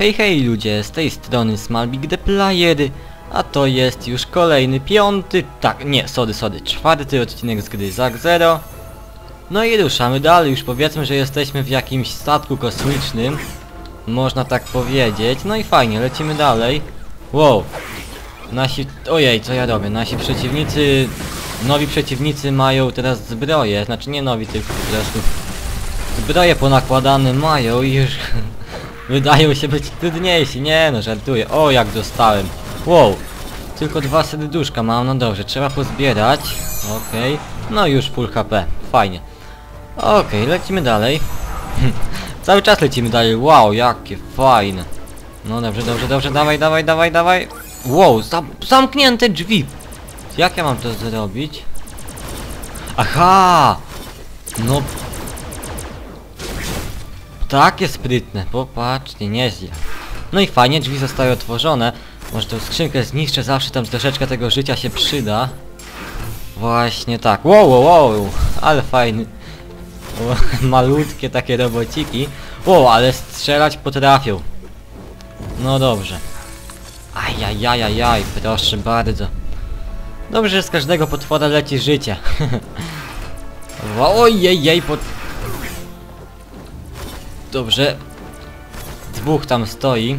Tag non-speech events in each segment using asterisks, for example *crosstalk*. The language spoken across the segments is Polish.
Hej hej ludzie, z tej strony Smallbig the Player, a to jest już kolejny piąty, tak, nie, sorry, sorry, czwarty odcinek z gry Zack Zero. No i ruszamy dalej, już powiedzmy, że jesteśmy w jakimś statku kosmicznym, można tak powiedzieć, no i fajnie, lecimy dalej. Wow, nasi, ojej, co ja robię, nasi przeciwnicy, nowi przeciwnicy mają teraz zbroje, znaczy nie nowi, tylko po prostu zbroje ponakładane mają i już *laughs* wydają się być trudniejsi. Nie no, żartuję. O, jak dostałem. Wow. Tylko dwa serduszka mam, no dobrze, trzeba pozbierać. Okej. No już full HP. Fajnie. Okej, lecimy dalej. *laughs* Cały czas lecimy dalej. Wow, jakie fajne. No dobrze, dobrze, dobrze, dawaj, dawaj, dawaj, dawaj. Wow, zam zamknięte drzwi. Jak ja mam to zrobić? Aha! No takie sprytne, popatrzcie, nieźle. No i fajnie, drzwi zostały otworzone. Może tą skrzynkę zniszczę, zawsze tam troszeczkę tego życia się przyda. Właśnie tak. Wow, wow, wow, ale fajny. *laughs* Malutkie takie robociki. Wow, ale strzelać potrafią. No dobrze. Ajajajajaj, proszę bardzo. Dobrze, że z każdego potwora leci życie. *laughs* Ojej, jej, pot... Dobrze. Dwóch tam stoi.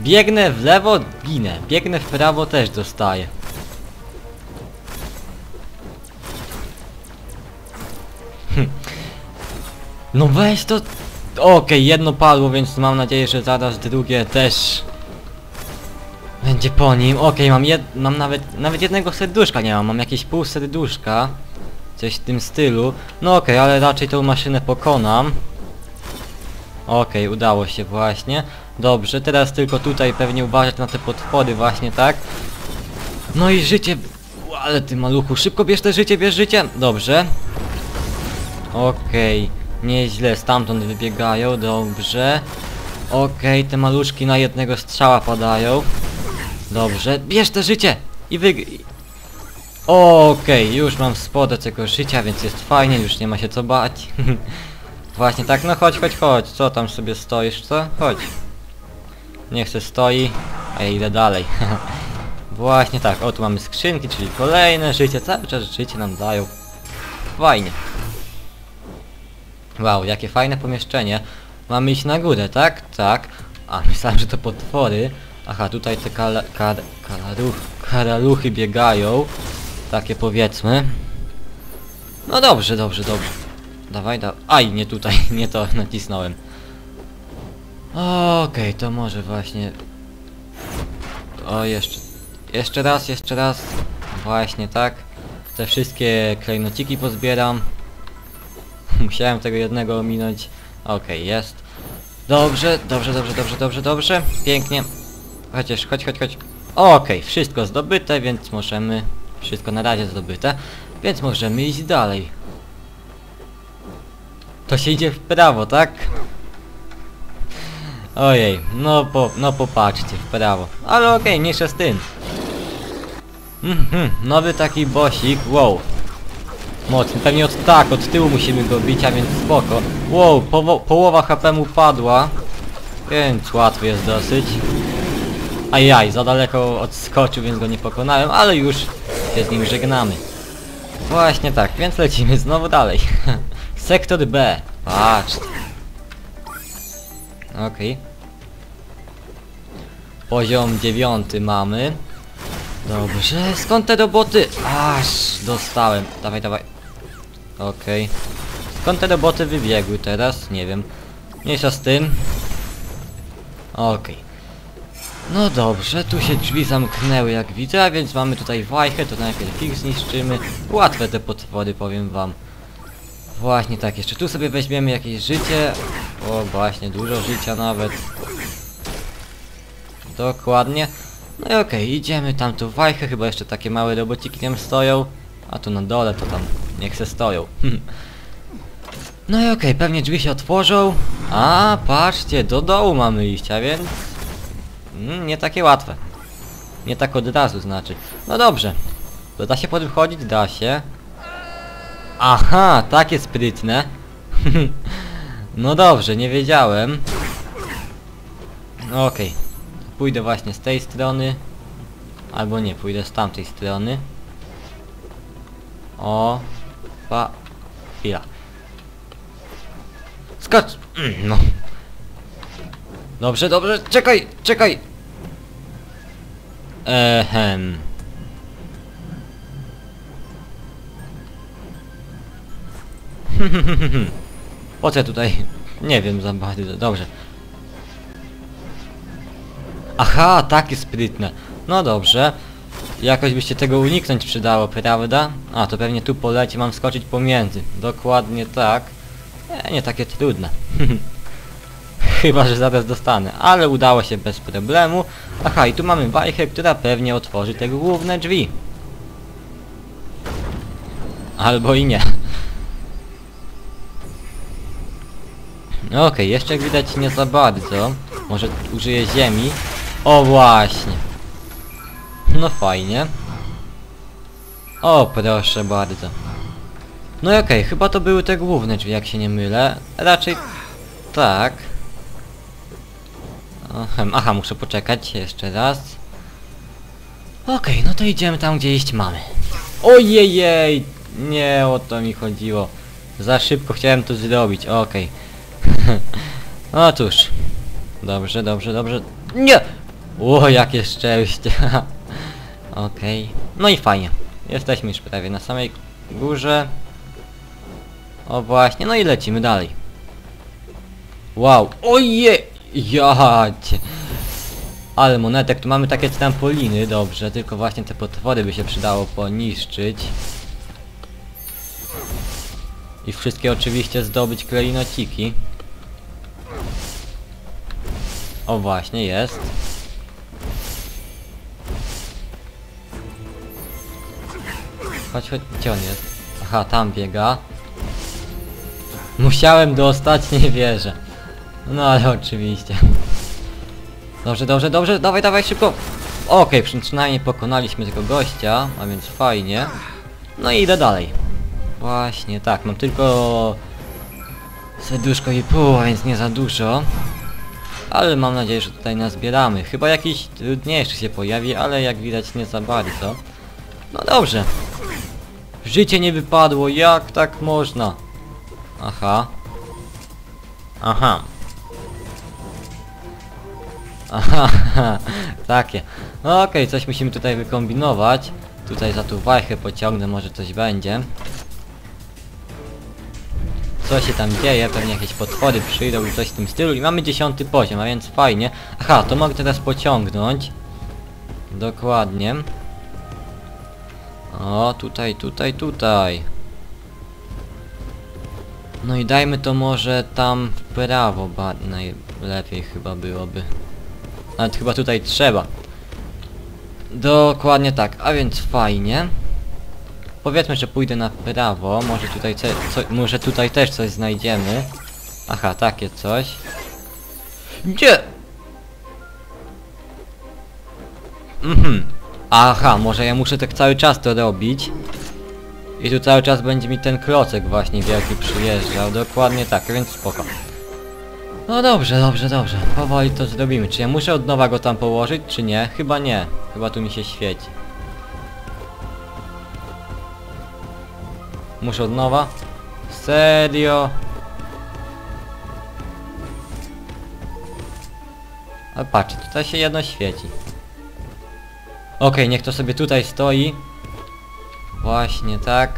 Biegnę w lewo, ginę. Biegnę w prawo, też dostaję. Hm. No weź to... Okej, jedno padło, więc mam nadzieję, że zaraz drugie też... Będzie po nim. Okej, mam jed... mam nawet... Nawet jednego serduszka nie mam. Mam jakieś pół serduszka. Coś w tym stylu. No okej, ale raczej tą maszynę pokonam. Okej, udało się właśnie. Dobrze, teraz tylko tutaj pewnie uważać na te potwory właśnie, tak? No i życie... Ale ty maluchu, szybko bierz te życie, bierz życie! Dobrze. Okej, nieźle, stamtąd wybiegają, dobrze. Okej, te maluszki na jednego strzała padają. Dobrze, bierz te życie! I wyg... Okej, już mam sporo tego życia, więc jest fajnie, już nie ma się co bać. *laughs* Właśnie tak, no chodź, chodź, chodź. Co tam sobie stoisz, co? Chodź. Niech se stoi, a ja idę dalej. *laughs* Właśnie tak, o tu mamy skrzynki, czyli kolejne życie, cały czas życie nam dają. Fajnie. Wow, jakie fajne pomieszczenie. Mamy iść na górę, tak? Tak. A, myślałem, że to potwory. Aha, tutaj te kala, kar, karaluch, karaluchy biegają. Takie powiedzmy. No dobrze, dobrze, dobrze. Dawaj, da... Aj, nie tutaj, *laughs* nie to nacisnąłem. Okej, to może właśnie... O, jeszcze... Jeszcze raz, jeszcze raz. Właśnie tak. Te wszystkie klejnociki pozbieram. *laughs* Musiałem tego jednego ominąć. Okej, jest. Dobrze, dobrze, dobrze, dobrze, dobrze, dobrze. Pięknie. Chociaż, chodź, chodź, chodź. Okej, wszystko zdobyte, więc możemy... Wszystko na razie zdobyte, więc możemy iść dalej. To się idzie w prawo, tak? Ojej, no po, no popatrzcie, w prawo. Ale okej, okay, mniejsza z tym. Mhm, nowy taki bosik, wow. Mocny, pewnie od tak, od tyłu musimy go bić, a więc spoko. Wow, połowa HP mu padła. Więc łatwo jest dosyć. Ajaj, za daleko odskoczył, więc go nie pokonałem, ale już się z nim żegnamy. Właśnie tak, więc lecimy znowu dalej. *laughs* Sektor B. Patrz. Okej. Okay. Poziom dziewiąty mamy. Dobrze, skąd te roboty? Aż dostałem. Dawaj, dawaj. Okej. Okay. Skąd te roboty wybiegły teraz? Nie wiem. Mniejsza z tym. Okej. Okay. No dobrze, tu się drzwi zamknęły jak widzę, a więc mamy tutaj wajchę, to najpierw ich zniszczymy. Łatwe te potwory, powiem wam. Właśnie tak, jeszcze tu sobie weźmiemy jakieś życie. O, właśnie, dużo życia nawet. Dokładnie. No i okej, okay, idziemy tam tu wajchę, chyba jeszcze takie małe robociki tam stoją. A tu na dole to tam niech se stoją. *laughs* no i okej, okay, pewnie drzwi się otworzą. A, patrzcie, do dołu mamy iść, a więc... Mm, nie takie łatwe. Nie tak od razu znaczy. No dobrze. To da się po tym chodzić? Da się. Aha, takie sprytne. *laughs* no dobrze, nie wiedziałem. No Okej. Pójdę właśnie z tej strony. Albo nie, pójdę z tamtej strony. O. Pa. Chwila. Skocz! Mm, No. Dobrze, dobrze, czekaj, czekaj! Ehem. *laughs* Po co tutaj? Nie wiem za bardzo, dobrze. Aha, takie sprytne. No dobrze. Jakoś by się tego uniknąć przydało, prawda? A, to pewnie tu poleci, mam skoczyć pomiędzy. Dokładnie tak. Nie, nie takie trudne. *laughs* Chyba, że zaraz dostanę, ale udało się bez problemu. Aha, i tu mamy bajkę, która pewnie otworzy te główne drzwi. Albo i nie. No Okej, jeszcze jak widać nie za bardzo. Może użyję ziemi. O właśnie. No fajnie. O proszę bardzo. No i okej, chyba to były te główne drzwi, jak się nie mylę. Raczej tak. Ochem, aha, muszę poczekać jeszcze raz. Okej, no to idziemy tam, gdzie iść mamy. Ojejej! Nie o to mi chodziło. Za szybko chciałem to zrobić, okej. no *laughs* cóż. Dobrze, dobrze, dobrze. Nie! O, jakie szczęście. *laughs* Okej. No i fajnie. Jesteśmy już prawie na samej górze. O właśnie, no i lecimy dalej. Wow, oje! Jacie! Ale monetek, tu mamy takie trampoliny, dobrze, tylko właśnie te potwory by się przydało poniszczyć. I wszystkie oczywiście zdobyć klejnociki. O właśnie, jest. Chodź, chodź, gdzie on jest? Aha, tam biega. Musiałem dostać, *laughs* nie wierzę. No ale oczywiście. Dobrze, dobrze, dobrze, dawaj, dawaj, szybko. Okej, przy- przynajmniej pokonaliśmy tego gościa, a więc fajnie. No i idę dalej. Właśnie, tak, mam tylko... Serduszko i pół, a więc nie za dużo. Ale mam nadzieję, że tutaj nazbieramy. Chyba jakiś trudniejszy się pojawi, ale jak widać nie za bardzo. No dobrze. Życie nie wypadło, jak tak można? Aha. Aha. Aha, *laughs* takie. No okej, coś musimy tutaj wykombinować. Tutaj za tą wajchę pociągnę, może coś będzie. Co się tam dzieje? Pewnie jakieś potwory przyjdą i coś w tym stylu. I mamy dziesiąty poziom, a więc fajnie. Aha, to mogę teraz pociągnąć. Dokładnie. O, tutaj, tutaj, tutaj. No i dajmy to może tam w prawo, ba najlepiej chyba byłoby. Nawet chyba tutaj trzeba. Dokładnie tak, a więc fajnie. Powiedzmy, że pójdę na prawo, może tutaj, co, może tutaj też coś znajdziemy. Aha, takie coś. Gdzie? Mhm. Aha, może ja muszę tak cały czas to robić. I tu cały czas będzie mi ten klocek właśnie wielki przyjeżdżał. Dokładnie tak, więc spoko. No dobrze, dobrze, dobrze. Powoli to zrobimy. Czy ja muszę od nowa go tam położyć, czy nie? Chyba nie. Chyba tu mi się świeci. Muszę od nowa? Serio? A patrz, tutaj się jedno świeci. Okej, niech to sobie tutaj stoi. Właśnie tak.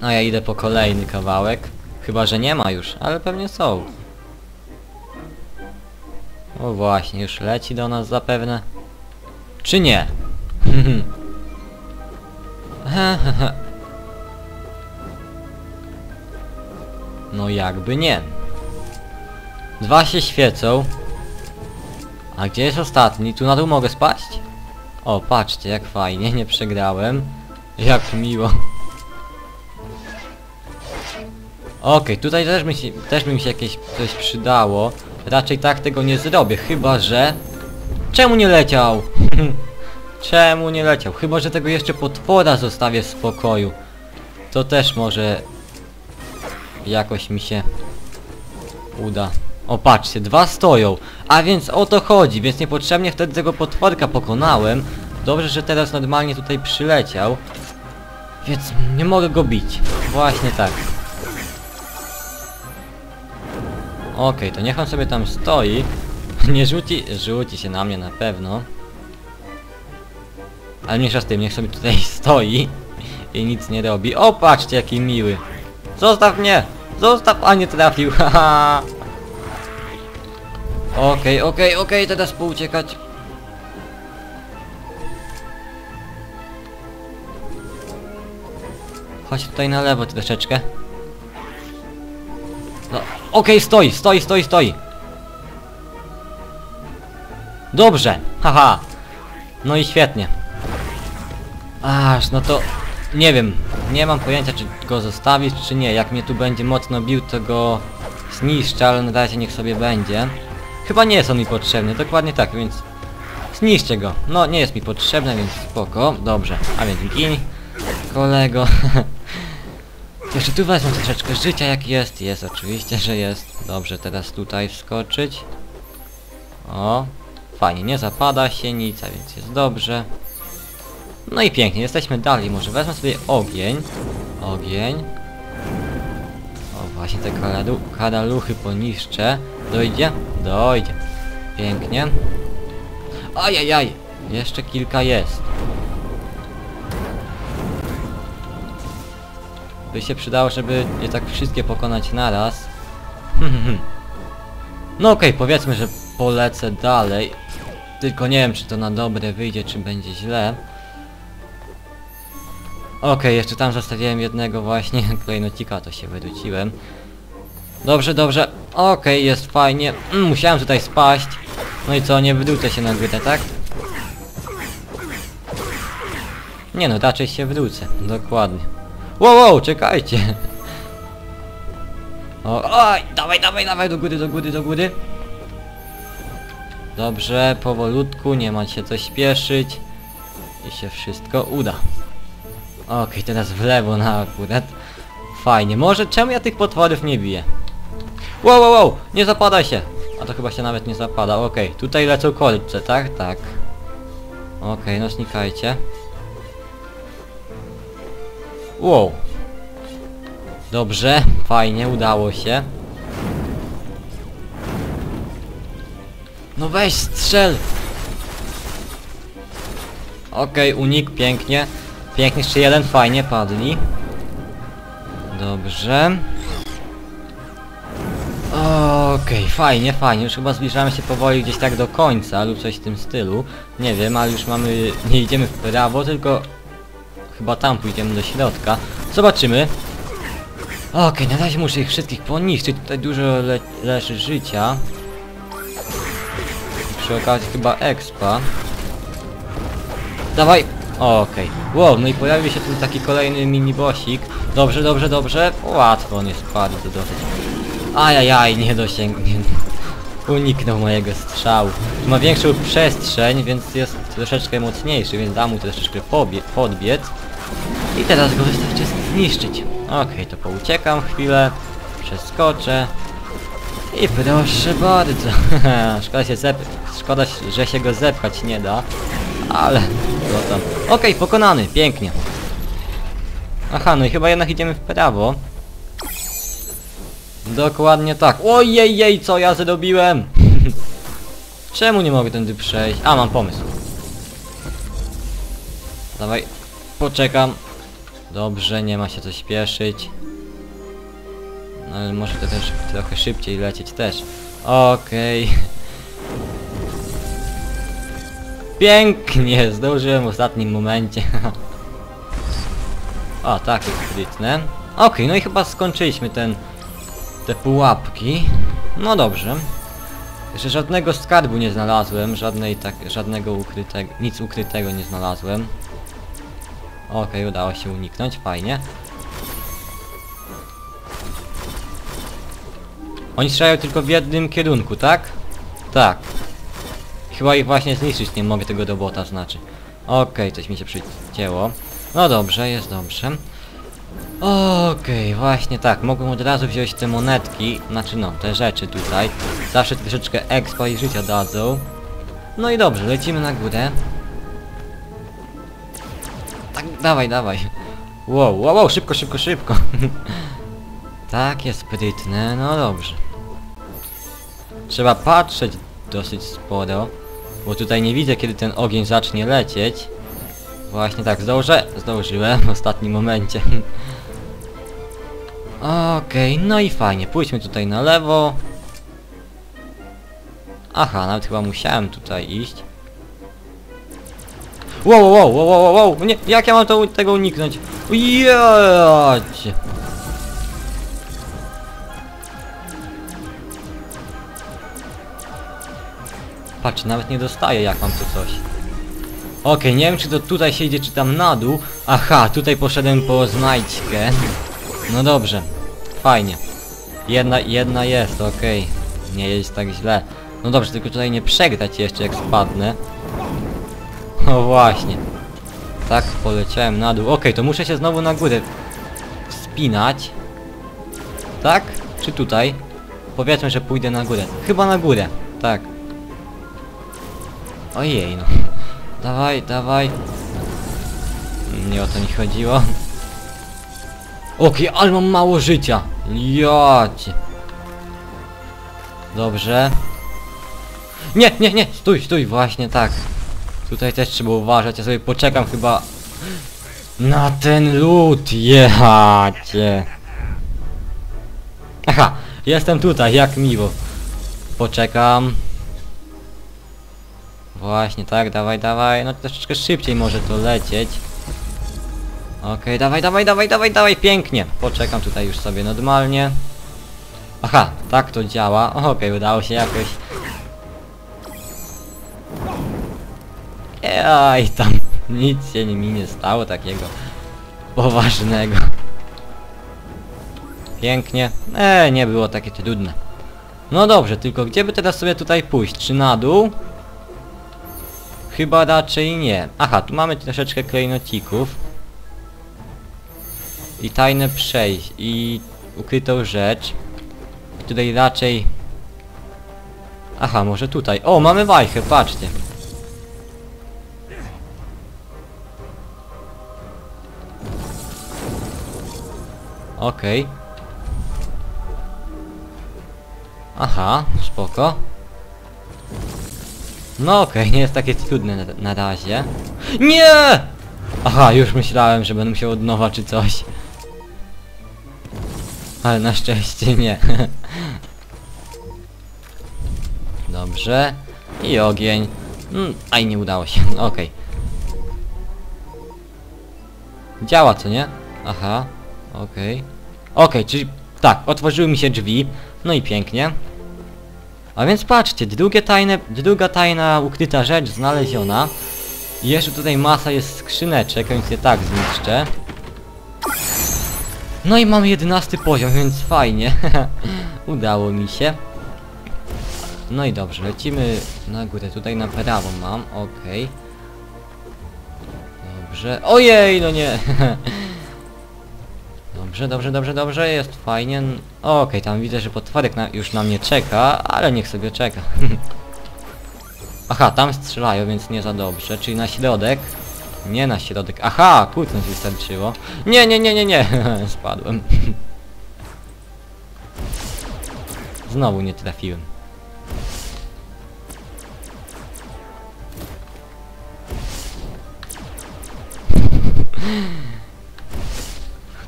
No ja idę po kolejny kawałek. Chyba, że nie ma już, ale pewnie są. O właśnie, już leci do nas zapewne. Czy nie? *laughs* *laughs* no jakby nie. Dwa się świecą. A gdzie jest ostatni? Tu na dół mogę spaść? O, patrzcie, jak fajnie, nie przegrałem. Jak miło. Okej, tutaj też mi, się, też mi się jakieś coś przydało. Raczej tak tego nie zrobię, chyba że... Czemu nie leciał? *laughs* Czemu nie leciał? Chyba, że tego jeszcze potwora zostawię w spokoju. To też może... Jakoś mi się... Uda. O patrzcie, dwa stoją. A więc o to chodzi, więc niepotrzebnie wtedy tego potworka pokonałem. Dobrze, że teraz normalnie tutaj przyleciał. Więc nie mogę go bić. Właśnie tak. Okej, to niech on sobie tam stoi. *laughs* Nie rzuci, rzuci się na mnie na pewno. Ale mniejsza z tym, niech sobie tutaj *laughs* stoi i nic nie robi. O, patrzcie jaki miły. Zostaw mnie! Zostaw, a nie trafił, *laughs* haha! Okej, okej, okej, teraz pouciekać. Chodź tutaj na lewo troszeczkę. No, okej, stoi, stoi, stoi, stoi. Dobrze, haha. No i świetnie. Aż, no to... Nie wiem, nie mam pojęcia czy go zostawić czy nie. Jak mnie tu będzie mocno bił to go zniszczę, ale na razie niech sobie będzie. Chyba nie jest on mi potrzebny, dokładnie tak, więc... Zniszczę go. No, nie jest mi potrzebny, więc spoko. Dobrze, a więc gin, kolego. *laughs* Jeszcze tu wezmę troszeczkę życia jak jest. Jest, oczywiście, że jest. Dobrze, teraz tutaj wskoczyć. O, fajnie, nie zapada się nic, a więc jest dobrze. No i pięknie, jesteśmy dalej. Może wezmę sobie ogień. Ogień. O, właśnie te karalu karaluchy poniszczę. Dojdzie? Dojdzie. Pięknie. Ajajaj! Jeszcze kilka jest. By się przydało, żeby je tak wszystkie pokonać naraz. *laughs* no okej, powiedzmy, że polecę dalej. Tylko nie wiem, czy to na dobre wyjdzie, czy będzie źle. Okej, jeszcze tam zostawiłem jednego właśnie *laughs* klejnocika, to się wyrzuciłem. Dobrze, dobrze. Okej, jest fajnie. Mm, musiałem tutaj spaść. No i co, nie wydłucę się na grytę, tak? Nie no, raczej się wrócę. Dokładnie. Wow, wow, czekajcie. O, oj, dawaj, dawaj, dawaj, do góry, do góry, do góry. Dobrze, powolutku, nie ma się co śpieszyć. I się wszystko uda. Okej, teraz w lewo na akurat. Fajnie, może czemu ja tych potworów nie biję? Wow, wow, wow, nie zapada się. A to chyba się nawet nie zapada, okej. Tutaj lecą kolce, tak? Tak. Okej, no znikajcie. Wow. Dobrze, fajnie, udało się. No weź strzel! Okej, unik, pięknie. Pięknie, jeszcze jeden, fajnie, padli. Dobrze. Okej, fajnie, fajnie. Już chyba zbliżamy się powoli gdzieś tak do końca lub coś w tym stylu. Nie wiem, ale już mamy... *laughs* Nie idziemy w prawo, tylko... Chyba tam pójdziemy do środka. Zobaczymy. Okej, na razie muszę ich wszystkich poniszczyć. Tutaj dużo le leży życia. Przy okazji chyba expa. Dawaj! Okej. Wow, no i pojawił się tu taki kolejny mini bossik. Dobrze, dobrze, dobrze. Łatwo on jest bardzo dosyć. Ajajaj, nie dosięgnie. Uniknął mojego strzału. Ma większą przestrzeń, więc jest troszeczkę mocniejszy, więc da mu troszeczkę podbiec. I teraz go wystarczy zniszczyć. Okej, to pouciekam chwilę. Przeskoczę. I proszę bardzo. *laughs* Szkoda się zep... Szkoda, że się go zepchać nie da. Ale... Tam. Okej, pokonany. Pięknie. Aha, no i chyba jednak idziemy w prawo. Dokładnie tak. Ojej, jej, co ja zrobiłem? *laughs* Czemu nie mogę tędy przejść? A, mam pomysł. Dawaj, poczekam. Dobrze, nie ma się co śpieszyć. No ale może to też trochę szybciej lecieć też. Okej. Pięknie, zdążyłem w ostatnim momencie. *laughs* o, tak jest sprytne. Okej, no i chyba skończyliśmy ten... Te pułapki. No dobrze. Jeszcze żadnego skarbu nie znalazłem, żadnej tak, żadnego ukrytego, nic ukrytego nie znalazłem. Okej, udało się uniknąć, fajnie. Oni strzelają tylko w jednym kierunku, tak? Tak. Chyba ich właśnie zniszczyć nie mogę tego robota, znaczy. Okej, coś mi się przycięło. No dobrze, jest dobrze. Okej, właśnie tak, mogłem od razu wziąć te monetki, znaczy no, te rzeczy tutaj. Zawsze troszeczkę expa i życia dadzą. No i dobrze, lecimy na górę. Tak, dawaj, dawaj. Wow, wow, wow, szybko, szybko, szybko. *laughs* Takie sprytne, no dobrze. Trzeba patrzeć dosyć sporo, bo tutaj nie widzę kiedy ten ogień zacznie lecieć. Właśnie tak, zdążę? Zdążyłem w ostatnim momencie. *laughs* Okej, no i fajnie, pójdźmy tutaj na lewo. Aha, nawet chyba musiałem tutaj iść. Wow, wow, wow, wow, wow, wow, nie, jak ja mam to, tego uniknąć? Jadź! Patrz, nawet nie dostaję jak mam to coś. Okej, nie wiem czy to tutaj się idzie, czy tam na dół. Aha, tutaj poszedłem po znajdźkę. No dobrze, fajnie. Jedna, jedna jest, okej. Nie jest tak źle. No dobrze, tylko tutaj nie przegrać jeszcze jak spadnę. No właśnie. Tak, poleciałem na dół. Okej, to muszę się znowu na górę wspinać. Tak? Czy tutaj? Powiedzmy, że pójdę na górę. Chyba na górę. Tak. Ojej no. Dawaj, dawaj. Nie o to mi chodziło. Okej, ale mam mało życia. Jacie. Dobrze. Nie, nie, nie, stój, stój, właśnie tak. Tutaj też trzeba uważać, ja sobie poczekam chyba na ten lód, jechacie. Aha, jestem tutaj, jak miło. Poczekam. Właśnie, tak, dawaj, dawaj, no troszeczkę szybciej może to lecieć. Okej, dawaj, dawaj, dawaj, dawaj, dawaj, pięknie. Poczekam tutaj już sobie normalnie. Aha, tak to działa. Okej, udało się jakoś. Ej, tam *laughs* nic się mi nie stało takiego poważnego. Pięknie. E, nie było takie trudne. No dobrze, tylko gdzie by teraz sobie tutaj pójść? Czy na dół? Chyba raczej nie. Aha, tu mamy troszeczkę klejnocików. I tajne przejść. I ukrytą rzecz. Tutaj raczej... Aha, może tutaj. O, mamy wajchę, patrzcie. Okej. Aha, spoko. No okej, nie jest takie trudne na, na razie. Nie! Aha, już myślałem, że będę musiał od nowa czy coś. Ale na szczęście nie. *laughs* Dobrze. I ogień. Mm, aj, nie udało się. *laughs* Okej. Działa, co nie? Aha. Okej. Okej, czyli tak, otworzyły mi się drzwi. No i pięknie. A więc patrzcie, drugie tajne, druga tajna ukryta rzecz znaleziona. I jeszcze tutaj masa jest skrzyneczek, więc je tak zniszczę. No i mam 11 poziom, więc fajnie. *laughs* Udało mi się. No i dobrze, lecimy na górę. Tutaj na prawo mam, okej. Dobrze. Ojej, no nie. *laughs* Dobrze, dobrze, dobrze, dobrze, jest fajnie. Okej, tam widzę, że potworek na, już na mnie czeka, ale niech sobie czeka. *laughs* Aha, tam strzelają, więc nie za dobrze, czyli na środek. Nie na środek. Aha, kucnąć wystarczyło. Nie, nie, nie, nie, nie. *laughs* Spadłem. *laughs* Znowu nie trafiłem.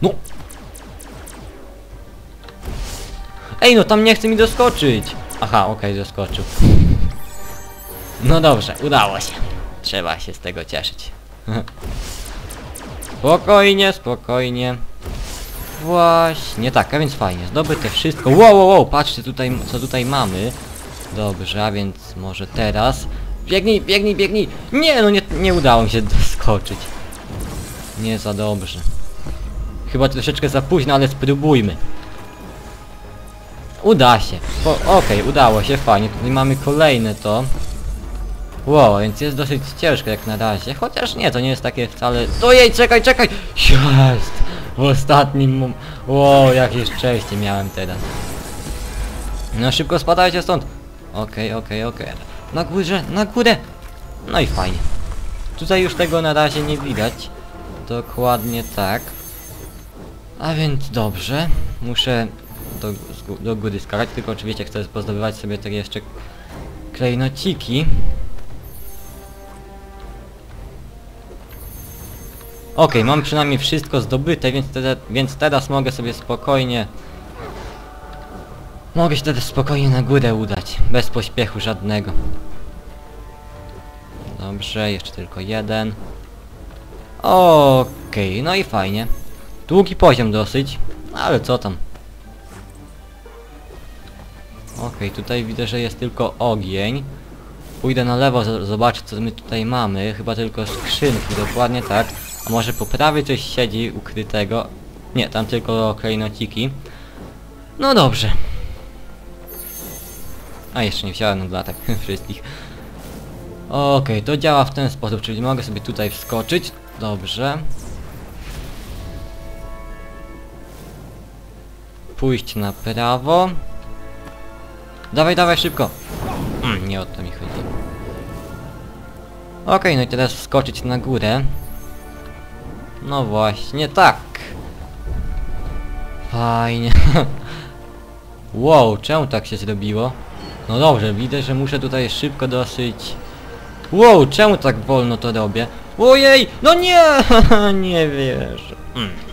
No! Ej, no tam nie chce mi doskoczyć! Aha, okej, doskoczył. No dobrze, udało się. Trzeba się z tego cieszyć. *laughs* spokojnie, spokojnie. Właśnie, tak, a więc fajnie, zdobyte wszystko. Wow, wow, wow, patrzcie tutaj, co tutaj mamy. Dobrze, a więc może teraz... Biegnij, biegnij, biegnij! Nie, no nie, nie udało mi się *laughs* doskoczyć. Nie za dobrze. Chyba troszeczkę za późno, ale spróbujmy. Uda się. Okej, udało się, fajnie. Tutaj mamy kolejne to. Wow, więc jest dosyć ciężko jak na razie. Chociaż nie, to nie jest takie wcale... Ojej, czekaj, czekaj! Jest! w ostatnim... mom- Wow, jakie szczęście miałem teraz. No szybko spadajcie stąd. Okej, okej, okej. Na górze, na górę. No i fajnie. Tutaj już tego na razie nie widać. Dokładnie tak. A więc dobrze. Muszę do, do góry skakać, tylko oczywiście chcę pozdobywać sobie te jeszcze klejnociki. Okej, mam przynajmniej wszystko zdobyte, więc, te, więc teraz mogę sobie spokojnie... Mogę się teraz spokojnie na górę udać, bez pośpiechu żadnego. Dobrze, jeszcze tylko jeden. Okej, no i fajnie. Długi poziom dosyć, ale co tam. Okej, tutaj widzę, że jest tylko ogień. Pójdę na lewo, zobaczę co my tutaj mamy. Chyba tylko skrzynki, dokładnie tak. A może po prawej coś siedzi ukrytego? Nie, tam tylko klejnociki. No dobrze. A jeszcze nie wsiadłem na dodatek *laughs* wszystkich. Okej, to działa w ten sposób, czyli mogę sobie tutaj wskoczyć. Dobrze. Pójść na prawo. Dawaj, dawaj, szybko. Mm, nie o to mi chodzi. Okej, no i teraz wskoczyć na górę. No właśnie, tak. Fajnie. *laughs* wow, czemu tak się zrobiło? No dobrze, widzę, że muszę tutaj szybko dosyć... Wow, czemu tak wolno to robię? Ojej, no nie! *laughs* nie wierzę. Mm.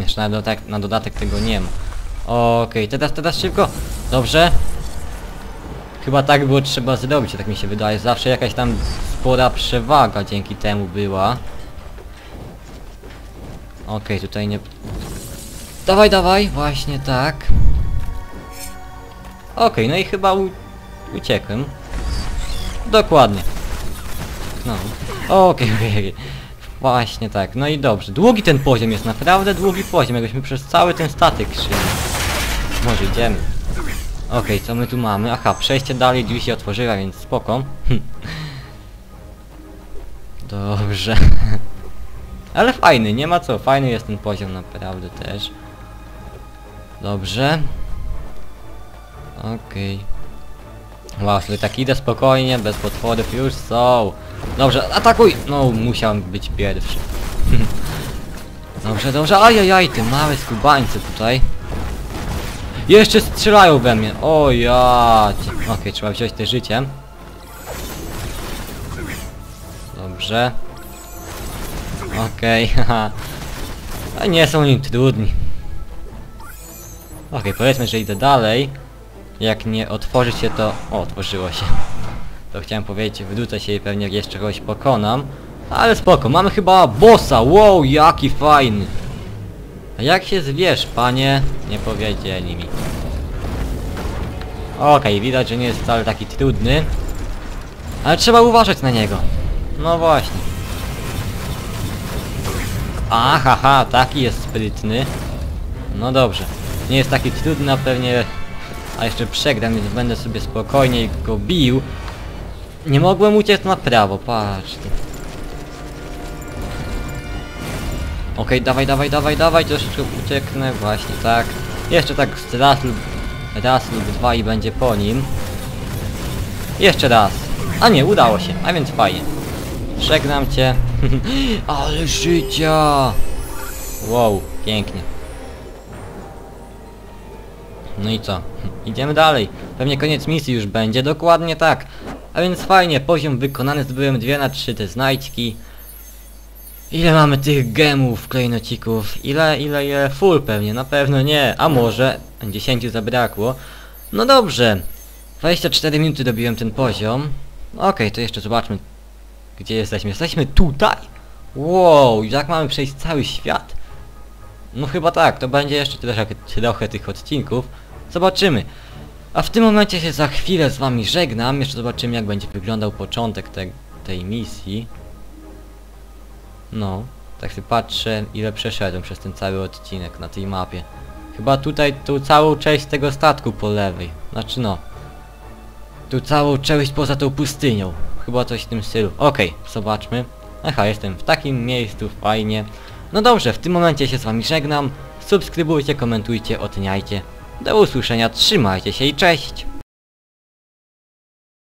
Jeszcze na dodatek, na dodatek tego nie ma. Okej, teraz, teraz szybko. Dobrze. Chyba tak było trzeba zrobić, tak mi się wydaje. Zawsze jakaś tam spora przewaga dzięki temu była. Okej, tutaj nie... Dawaj, dawaj, właśnie tak. Okej, no i chyba u... uciekłem. Dokładnie. No. Okej, okej, okej. Właśnie tak, no i dobrze. Długi ten poziom jest, naprawdę długi poziom, jakbyśmy przez cały ten statek szli. Może idziemy. Okej, co my tu mamy? Aha, przejście dalej, drzwi się otworzyła, więc spoko. Dobrze. *laughs* Ale fajny, nie ma co, fajny jest ten poziom naprawdę też. Dobrze. Okej. Wow, sobie tak idę spokojnie, bez potworów już są. Dobrze, atakuj! No, musiałem być pierwszy. *laughs* dobrze, dobrze, ajajaj, te małe skubańce tutaj. Jeszcze strzelają we mnie, o ja. Okej, trzeba wziąć te życie. Dobrze. Okej, *laughs* haha. A nie są oni trudni. Okej, powiedzmy, że idę dalej. Jak nie otworzy się to... O, otworzyło się. To chciałem powiedzieć, wydłucę się i pewnie jeszcze kogoś pokonam. Ale spoko, mamy chyba bossa, wow, jaki fajny. A jak się zwierz, panie? Nie powiedzieli mi. Okej, widać, że nie jest wcale taki trudny. Ale trzeba uważać na niego. No właśnie. Ahaha, taki jest sprytny. No dobrze. Nie jest taki trudny, a pewnie... A jeszcze przegram, więc będę sobie spokojnie go bił. Nie mogłem uciec na prawo, patrz. tu. Okej, dawaj, dawaj, dawaj, dawaj, troszeczkę ucieknę, właśnie tak. Jeszcze tak raz lub, raz lub dwa i będzie po nim. Jeszcze raz. A nie, udało się, a więc fajnie. Żegnam cię. *laughs* Ale życia! Wow, pięknie. No i co? Idziemy dalej. Pewnie koniec misji już będzie, dokładnie tak. A więc fajnie, poziom wykonany, zdobyłem dwie na trzy te znajdźki. Ile mamy tych gemów, klejnocików? Ile, ile, ile? Full pewnie, na pewno nie. A może 10 zabrakło. No dobrze. 24 minuty dobiłem ten poziom. Okej, to jeszcze zobaczmy gdzie jesteśmy? Jesteśmy tutaj? Wow, jak mamy przejść cały świat? No chyba tak, to będzie jeszcze trochę, trochę tych odcinków. Zobaczymy. A w tym momencie się za chwilę z wami żegnam. Jeszcze zobaczymy jak będzie wyglądał początek te, tej misji. No, tak sobie patrzę ile przeszedłem przez ten cały odcinek na tej mapie. Chyba tutaj tu całą część tego statku po lewej. Znaczy no. Tu całą część poza tą pustynią. chyba coś w tym stylu. Okej, zobaczmy. Aha, jestem w takim miejscu, fajnie. No dobrze, w tym momencie się z wami żegnam. Subskrybujcie, komentujcie, oceniajcie. Do usłyszenia, trzymajcie się i cześć!